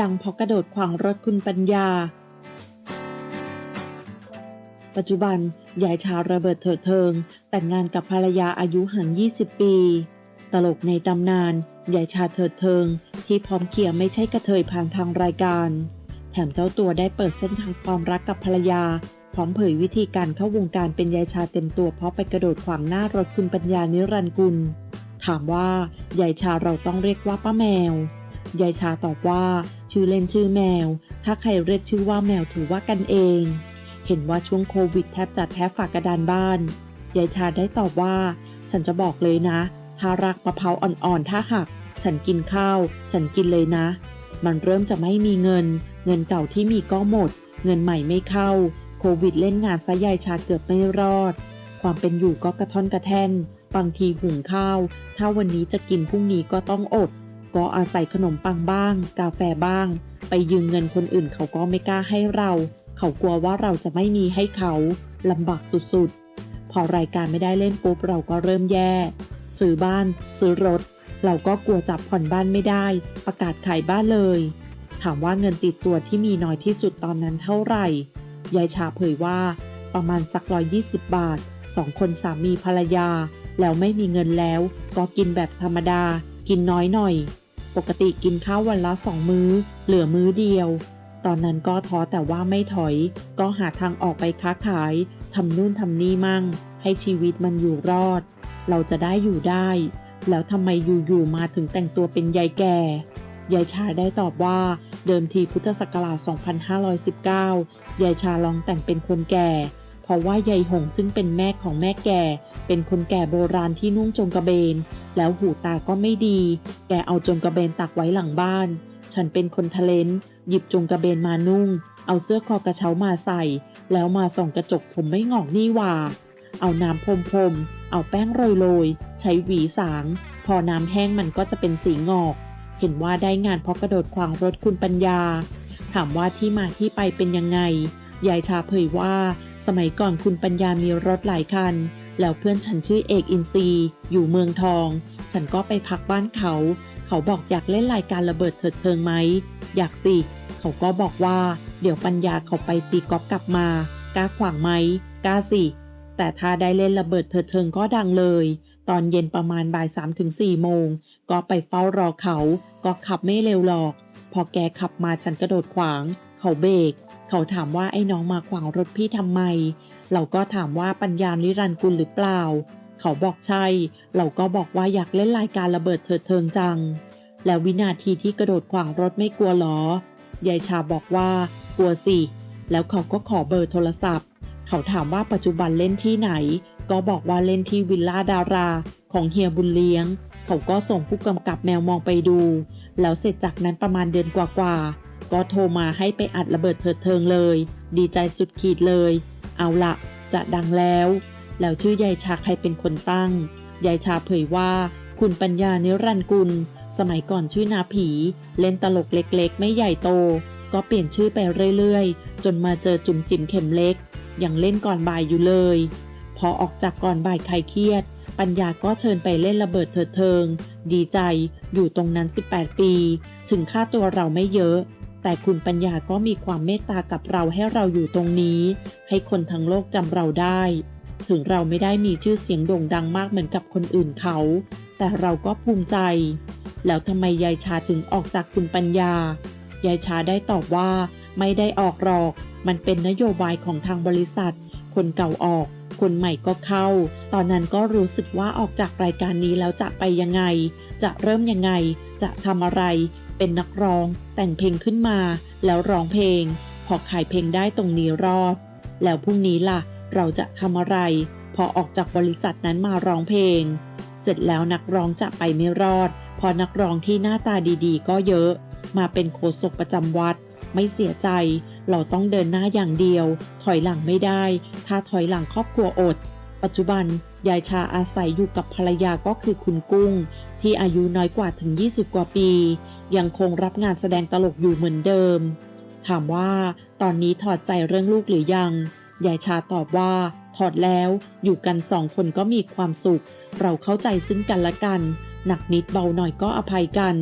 ดังพราะกระโดดขวางรถคุณปัญญา ปัจจุบันยายชาระเบิดเถิดเทิง แต่งงานกับภรรยาอายุห่าง 20 ปี ตลกในตำนานยายชาเถิดเทิง ที่พร้อมเคลียร์ไม่ใช่กระเทยผ่านทางรายการ แถมเจ้าตัวได้เปิดเส้นทางความรักกับภรรยา ร้อมเผยวิธีการเข้าวงการเป็นยายชาเต็มตัวเพราะไปกระโดดขวางหน้ารถคุณปัญญานิรันกุล ถามว่ายายชาเราต้องเรียกว่าป้าแมวยายชาตอบว่า ชื่อเล่นชื่อแมว ถ้าใครเรียกชื่อว่าแมวถือว่ากันเอง เห็นว่าช่วงโควิดแทบจะแทบฝากกระดานบ้านยายชาได้ตอบว่า ฉันจะบอกเลยนะ ถ้ารักมะพร้าวอ่อนๆถ้าหัก ฉันกินข้าว ฉันกินเลยนะ มันเริ่มจะไม่มีเงิน เงินเก่าที่มีก็หมด เงินใหม่ไม่เข้า โควิดเล่นงานซะยายชาเกือบไม่รอด ความเป็นอยู่ก็กระท่อนกระแท่น บางทีหุงข้าว ถ้าวันนี้จะกินพรุ่งนี้ก็ต้องอด ก็อาศัยขนมปังบ้าง กาแฟบ้าง ไปยืมเงินคนอื่นเขาก็ไม่กล้าให้เรา เขากลัวว่าเราจะไม่มีให้เขาลำบากสุดๆ พอรายการไม่ได้เล่นปุ๊บเราก็เริ่มแย่ ซื้อบ้าน ซื้อรถ เราก็กลัวจับผ่อนบ้านไม่ได้ ประกาศขายบ้านเลย ถามว่าเงินติดตัวที่มีน้อยที่สุดตอนนั้นเท่าไหร่ ยายชาเผยว่า ประมาณสักร้อยยี่สิบบาทสองคนสามีภรรยา แล้วไม่มีเงินแล้ว ก็กินแบบธรรมดา กินน้อยหน่อย ปกติกินข้าววันละสองมื้อ เหลือมื้อเดียว ตอนนั้นก็ท้อแต่ว่าไม่ถอย ก็หาทางออกไปค้าขายทำนู่นทำนี่มั่ง ให้ชีวิตมันอยู่รอด เราจะได้อยู่ได้ แล้วทำไมอยู่ๆมาถึงแต่งตัวเป็นยายแก่ยายชาได้ตอบว่า เดิมทีพุทธศักราช 2519 ยายชาลองแต่งเป็นคนแก่ เพราะว่ายายหงซึ่งเป็นแม่ของแม่แก่ เป็นคนแก่โบราณที่นุ่งจงกระเบน แล้วหูตาก็ไม่ดี แกเอาจงกระเบนตักไว้หลังบ้าน ฉันเป็นคนทะเลนหยิบจงกระเบนมานุ่ง เอาเสื้อคอกระเช้ามาใส่ แล้วมาส่องกระจกผมไม่งอกนี่ว่า เอาน้ำพรมพรมเอาแป้งโรยโรยๆใช้หวีสาง พอน้ำแห้งมันก็จะเป็นสีงอก เห็นว่าได้งานเพราะกระโดดขวางรถคุณปัญญา ถามว่าที่มาที่ไปเป็นยังไง ยายชาเผยว่า สมัยก่อนคุณปัญญามีรถหลายคัน แล้วเพื่อนฉันชื่อเอกอินซีย์อยู่เมืองทอง ฉันก็ไปพักบ้านเขา เขาบอกอยากเล่นรายการระเบิดเถิดเทิงไหม อยากสิ เขาก็บอกว่า เดี๋ยวปัญญาเขาไปตีกอล์ฟกลับมากล้าขวางไหมกล้าสิ แต่ถ้าได้เล่นระเบิดเถิดเทิงก็ดังเลย ตอนเย็นประมาณบ่ายสามถึงสี่โมง ก็ไปเฝ้ารอเขา ก็ขับไม่เร็วหรอก พอแกขับมาฉันกระโดดขวาง เขาเบรก เขาถามว่าไอ้น้องมาขวางรถพี่ทำไม เราก็ถามว่าปัญญานิรันกุลหรือเปล่า เขาบอกใช่ เราก็บอกว่าอยากเล่นรายการระเบิดเถิดเทิงจัง แล้ววินาทีที่กระโดดขวางรถไม่กลัวหรอ ยายชาบอกว่ากลัวสิ แล้วเขาก็ขอเบอร์โทรศัพท์ เขาถามว่าปัจจุบันเล่นที่ไหน ก็บอกว่าเล่นที่วิลล่าดาราของเฮียบุญเลี้ยง เขาก็ส่งผู้กำกับแมวมองไปดู แล้วเสร็จจากนั้นประมาณเดือนกว่าๆ ก็โทรมาให้ไปอัดระเบิดเถิดเทิงเลย ดีใจสุดขีดเลย เอาละจะดังแล้ว แล้วชื่อยายชาใครเป็นคนตั้ง ยายชาเผยว่า คุณปัญญานิรันกุล สมัยก่อนชื่อนาผี เล่นตลกเล็กๆ ไม่ใหญ่โต ก็เปลี่ยนชื่อไปเรื่อยๆ จนมาเจอจุ่มจิ๋มเข็มเล็ก ยังเล่นก่อนบ่ายอยู่เลย พอออกจากก่อนบ่ายใครเครียด ปัญญาก็เชิญไปเล่นระเบิดเถิดเทิง ดีใจอยู่ตรงนั้น 18 ปี ถึงค่าตัวเราไม่เยอะ แต่คุณปัญญาก็มีความเมตตากับเราให้เราอยู่ตรงนี้ ให้คนทั้งโลกจำเราได้ ถึงเราไม่ได้มีชื่อเสียงโด่งดังมากเหมือนกับคนอื่นเขา แต่เราก็ภูมิใจ แล้วทำไมยายชาถึงออกจากคุณปัญญายายชาได้ตอบว่า ไม่ได้ออกหรอก มันเป็นนโยบายของทางบริษัท คนเก่าออก คนใหม่ก็เข้า ตอนนั้นก็รู้สึกว่าออกจากรายการนี้แล้วจะไปยังไง จะเริ่มยังไง จะทำอะไร เป็นนักร้อง แต่งเพลงขึ้นมา แล้วร้องเพลง พอขายเพลงได้ตรงนี้รอด แล้วพรุ่งนี้ล่ะ เราจะทำอะไร พอออกจากบริษัทนั้นมาร้องเพลง เสร็จแล้วนักร้องจะไปไม่รอด พอนักร้องที่หน้าตาดีๆ ก็เยอะ มาเป็นโฆษกประจำวัด ไม่เสียใจ เราต้องเดินหน้าอย่างเดียว ถอยหลังไม่ได้ ถ้าถอยหลังครอบครัวอด ปัจจุบันยายชาอาศัยอยู่กับภรรยาก็คือคุณกุ้ง ที่อายุน้อยกว่าถึง 20 กว่าปี ยังคงรับงานแสดงตลกอยู่เหมือนเดิม ถามว่าตอนนี้ถอดใจเรื่องลูกหรือยังยายชาตอบว่าถอดแล้วอยู่กันสองคนก็มีความสุข เราเข้าใจซึ่งกันและกัน หนักนิดเบาหน่อยก็อภัยกัน